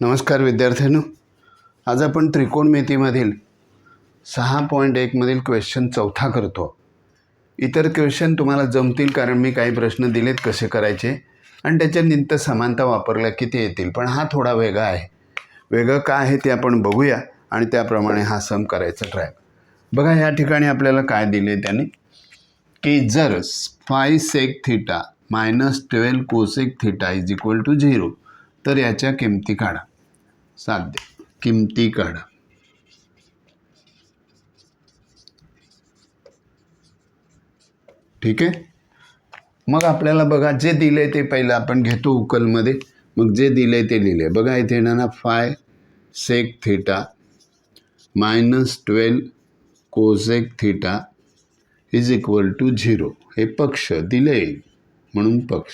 नमस्कार विद्यार्थ्यांनो. आज आपण त्रिकोणमितीमधील सहा पॉईंट एकमधील क्वेश्चन चौथा करतो. इतर क्वेश्चन तुम्हाला जमतील कारण मी काही प्रश्न दिलेत कसे करायचे आणि त्याच्या नित्त समानता वापरल्या किती येतील. पण हा थोडा वेगळा आहे. वेगळं काय आहे ते आपण बघूया आणि त्याप्रमाणे हा सम करायचा ट्राय बघा या ठिकाणी आपल्याला काय दिले त्याने? की जर five sec theta minus twelve cosec theta is equal to zero तर याच्या किमती काढा. साध्य किमती काढा. ठीक आहे? मग आपल्याला बघा जे दिले ते पहिलं आपण घेतो उकलमध्ये. मग जे दिले ते लिहिले बघा इथे येणार ना five sec theta minus twelve cosec theta is equal to zero. हे पक्ष दिले म्हणून पक्ष.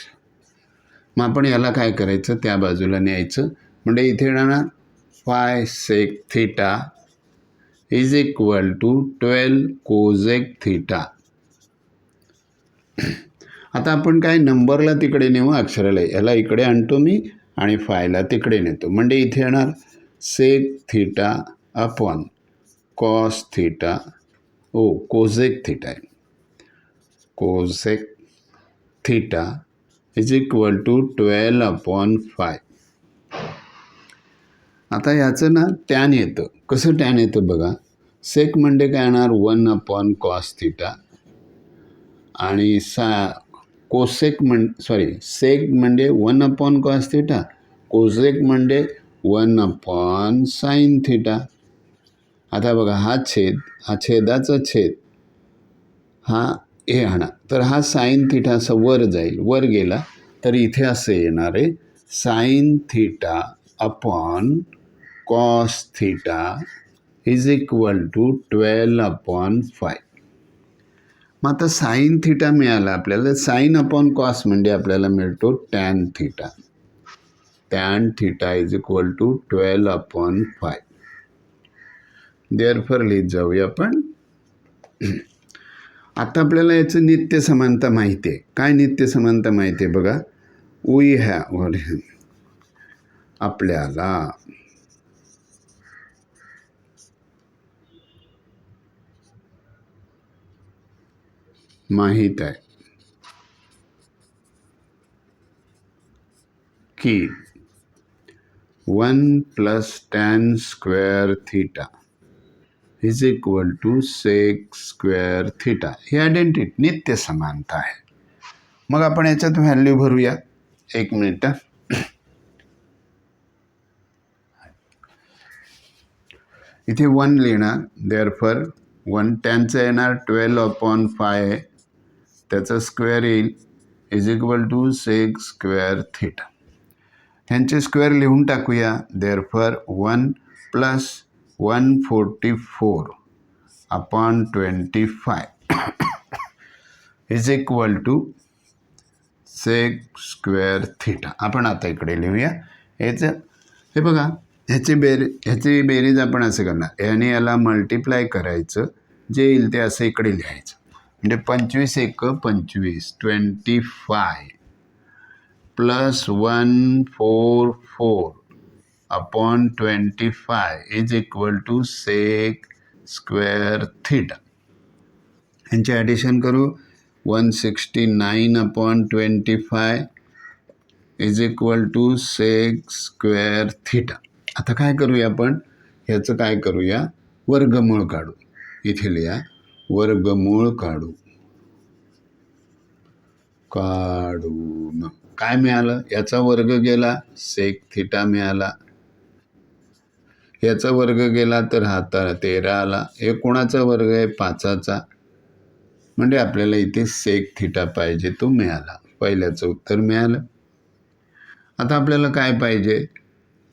मग आपण याला काय करायचं? त्या बाजूला न्यायचं. म्हणजे इथे येणार five sec theta is equal to twelve cosec theta. आता आपण काय नंबरला तिकडे नेऊ? अक्षराला. याला इकडे आणतो मी आणि फायला तिकडे नेतो. म्हणजे इथे येणार sec theta upon cos theta. ओ कोझेक थिटा आहे. Cosec theta is equal to twelve upon five आता याचं ना टॅन येतं. कसं टॅन येतं बघा? सेक म्हणजे काय येणार? वन अपॉन कॉस थिटा आणि सा कोसेक म्हण सॉरी सेक म्हणजे one upon cos theta cosec म्हणजे वन अपॉन साईन थिटा आता बघा हा छेद हा छेदाचा छेद हा हे आणा. तर हा साईन थिटा असा वर जाईल. वर गेला तर इथे असं येणार आहे. Sine theta upon cos theta is equal to twelve upon five. मग आता साईन थिटा मिळाला आपल्याला. साईन अपॉन कॉस म्हणजे आपल्याला मिळतो tan theta. Tan theta is equal to twelve upon five. Therefore लिहित जाऊया आपण. आता आपल्याला याचं नित्य समानता माहिती आहे. काय नित्य समानता माहिती आहे बघा? वी हॅव आपल्याला. माहीत आहे. की one plus tan square theta is equal to sec square theta he identity नित्य समानता आहे मग आपण याच्यात व्हॅल्यू भरूया एक मिनिट इथे वन लिहिणार देअर फॉर वन टेनचं येणार ट्वेल्व अपॉन फाय त्याचं स्क्वेअर येईल is equal to sec square theta ह्यांचे स्क्वेअर लिहून टाकूया therefore one plus one forty four upon twenty five is equal to sec square theta आपण आता इकडे लिहूया. ह्याचं हे बघा ह्याची बेरी ह्याची बेरीज आपण असं करणार. याने याला मल्टिप्लाय करायचं. जे येईल ते असं इकडे लिहायचं. म्हणजे पंचवीस एक पंचवीस twenty five plus one four four upon twenty five is equal to sec square theta यांचे ॲडिशन करू. One sixty nine upon twenty five is equal to sec square theta आता काय करूया आपण? ह्याचं काय करूया? वर्गमूळ काढू. इथे लिहा. वर्गमूळ काढू. काढून. काय मिळालं? याचा वर्ग गेला. सेक थिटा मिळाला. याचा वर्ग गेला तर हाता तेरा आला. हे कोणाचा वर्ग आहे? पाचाचा. म्हणजे आपल्याला इथे सेक थिटा पाहिजे तो मिळाला. पहिल्याचं उत्तर मिळालं. आता आपल्याला काय पाहिजे?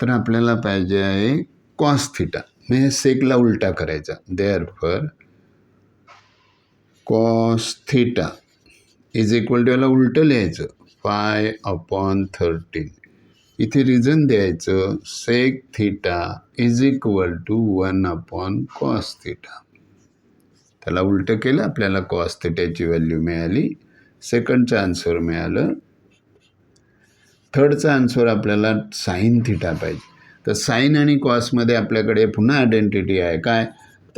तर आपल्याला पाहिजे आहे कॉस थिटा म्हणजे सेकला उलटा करायचा. Therefore cos theta is equal to याला उलटं लिहायचं. फाय अपॉन थर्टीन इथे रिझन द्यायचं sec theta is equal to one upon cos theta त्याला उलटं केलं आपल्याला कॉस थिटाची व्हॅल्यू मिळाली. सेकंडचं आन्सर मिळालं. थर्डचा आन्सर आपल्याला साईन थिटा पाहिजे. तर साईन आणि कॉसमध्ये आपल्याकडे पुन्हा आयडेंटिटी आहे. काय?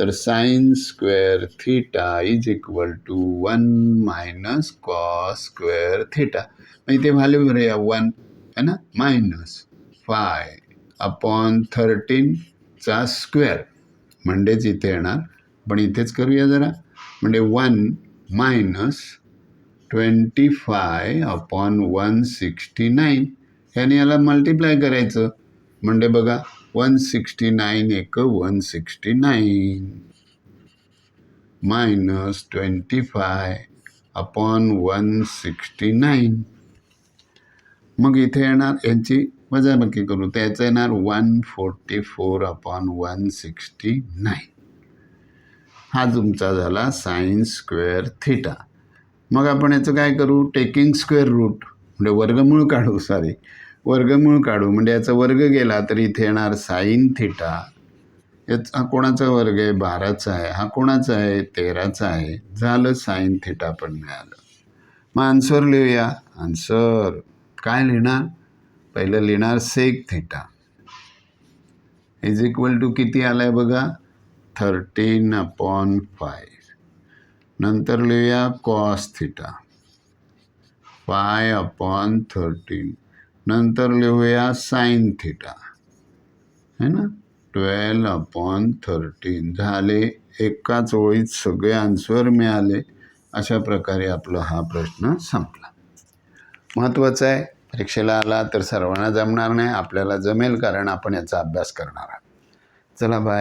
तर sine square theta is equal to one minus cos square theta मग इथे व्हॅल्यू भरूया वन है ना? मायनस फाय अपॉन थर्टीनचा स्क्वेअर म्हणजेच इथे येणार पण इथेच करूया जरा. म्हणजे one minus twenty five upon one sixty nine ह्याने याला मल्टिप्लाय करायचं. म्हणजे बघा वन सिक्स्टी नाईन एक one sixty nine minus twenty five upon one sixty nine मग इथे येणार यांची वजाबाकी करू. त्याचं येणार one forty four upon one sixty nine हा तुमचा झाला सायन्स स्क्वेअर थिटा मग आपण याचं काय करू? टेकिंग स्क्वेअर रूट म्हणजे वर्गमूळ काढू सॉरी वर्गमूळ काढू. म्हणजे याचा वर्ग गेला तर इथे येणार साईन थिटा याचा हा कोणाचा वर्ग आहे? बाराचा आहे. हा कोणाचा आहे? तेराचा आहे. झालं साईन थिटा पण मिळालं. मग आन्सर लिहूया. आन्सर काय लिहिणार? पहिलं लिहिणार sec theta is equal to किती आलं आहे बघा? थर्टीन अपॉन फाईव्ह नंतर लिहूया cos theta five upon thirteen नंतर लिहूया साईन थिटा है ना? ट्वेल्व अपॉन थर्टीन झाले. एकाच ओळीत सगळे आन्सर मिळाले. अशा प्रकारे आपला हा प्रश्न संपला. महत्त्वाचं आहे. परीक्षेला आला तर सर्वांना जमणार नाही आपल्याला जमेल कारण आपण याचा अभ्यास करणार आहात. चला बाय